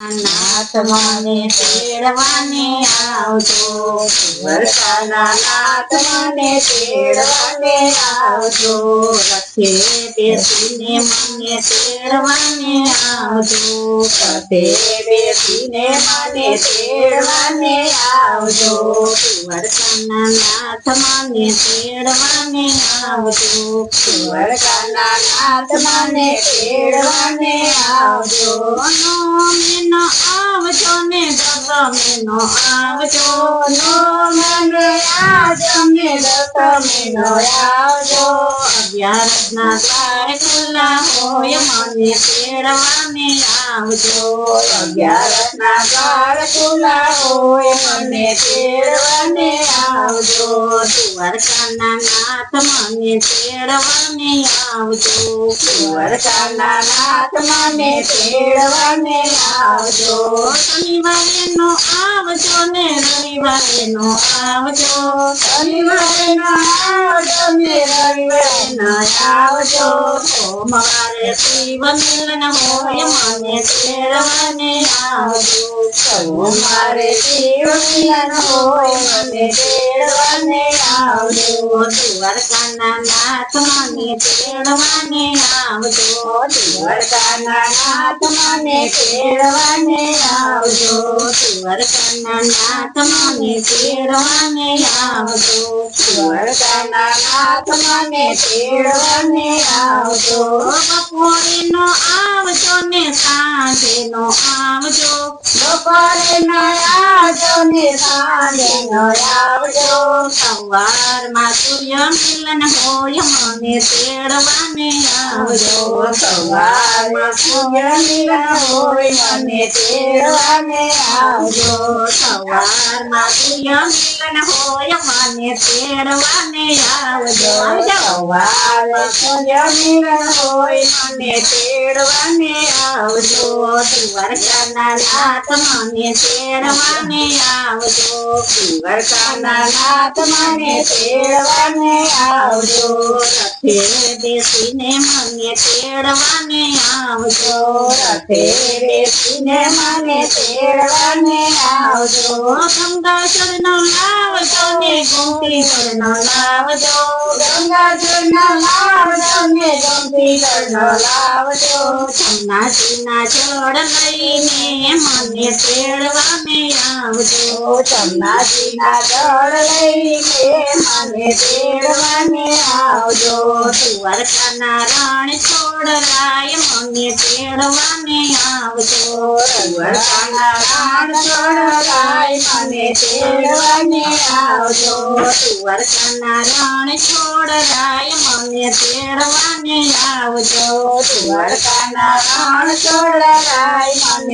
નાથ મને તેડવાને આવજો. વર્ષાના નાથ મને તેડવાને આવજો. રથે બેસીને મને તેડવાને આવજો. રથે બેસીને મને તેડવાને આવજો. વર્ષાના નાથ મને તેડવાને આવજો. વર્ષાના નાથ મને તેડવાને આવજો. નો આવજો ને ગગમેનો આવજો. નો મને આવજો ને ગગમેનો આવજો. અગિયારસના દ્વાર ખુલ્લા હોય મને તેડવાને આવજો. અગિયારસના દ્વાર ખુલ્લા હોય મને તેડવાને આવજો. દ્વારકાના નાથ મને તેડવાને આવજો. દ્વારકાના નાથ મને તેડવાને આવજો શનિવારે નો આવજો ને રવિવારે નો આવજો. શનિવારે નો આવજો ને રવિવારે નો આવજો. સોમવારે શિવમિલન હોય મને તેડવાને આવજો. સોમવારે શિવમિલન હોય મને તેડવાને આવજો. દ્વારકાના નાથ મને તેડવાને આવજો. દ્વારકાના નાથ મને તેડવાને આવજો? દ્વારકાના નાથ મને તેડવાને આવજો? દ્વારકાના નાથ મને આવજો? બપોરે નો આવજો ને સાંજે આવજો. બપોરે નો આવજો ને સાંજે નો આવજો સવારમાં સૂર્ય મિલન હોય, મને તેડવાને આવજો. સવારમાં સૂર્ય મિલન હોય, મને તેડવાને આવજો. સવારમાં સૂર્ય મિલન હોય, મને તેડવાને આવજો. સવારમાં સૂર્ય મિલન મને તેડવાને આવજો દ્વારકાના નાથ મને તેડવાને આવજો. રથે બેસીને મને તેડવાને આવજો. રથે બેસીને મને તેડવાને આવજો. ગંગા ચરણ લાવજો ને ગોમતી ચરણ લાવજો. ગંગા ચરણ લાવજો ને ગોમતી ચરણ લાવજો. ચમનાજીના જળ લઈને મને તેડવાને આવજો. ચમનાજીના જળ લઈને મને તેડવાને આવજો. દ્વારકાના રણ છોડરાય, મને તેડવાને આવજો. દ્વારકાના રણ છોડરાય, મને તેડવાને આવજો. દ્વારકાના રણ છોડરાય, મને તેડવાને આવજો. દ્વારકાના રણ છોડરાય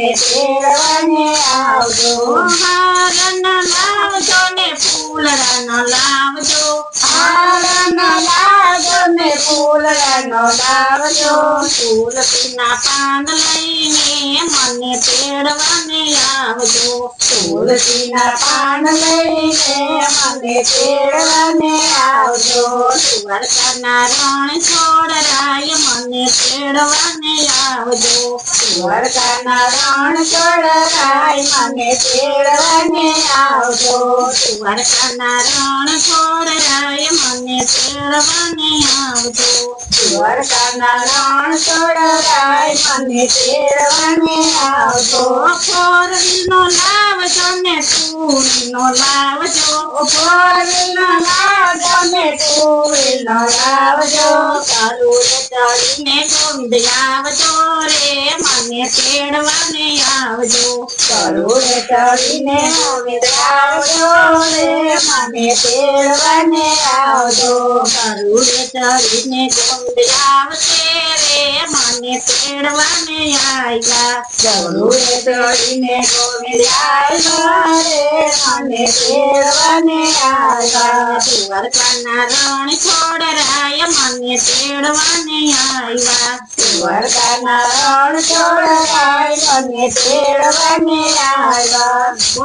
મને તેડવાને આવજો લાવજો ને ફૂલડાનો લાવજો. હારના લાવજો ને ફૂલડાનો લાવજો તુલસીના પાન લઈને મને તેડવાને આવજો. તુલસીના પાન લઈને મને તેડવાને આવજો. દ્વારકાના રણ છોડરાય મને તેડવાને આવજો. દ્વારકાના રણ છોડરાય મને તેડવાને આવજો. દ્વારકાના રણ છોડરાય મને તેડવાને આવજો દ્વારકાના રણ છોડરાય મને તેડવાને આવજો ફોર નો લાવજો ને ટુ લાવજો ફોર નો લાવજો ને લાવજો કાલું ચડીને ગોવિંદ આવજો રે મને તેડવાને આવજો કરુણ ચડીને ગોવિંદ આવજો રે મને તેડવાને આવજો. કરુડે ચડીને આવશે રે. મને તેડવાને આવ્યા કરુણ ચડીને આવ્યા રે. મને તેડવાને આવ્યા દ્વારકાના રણ છોડરાય. મને તેડવાને આવ્યા દ્વારકાના રણ છોડરાય. મને તેડવાને આવ્યા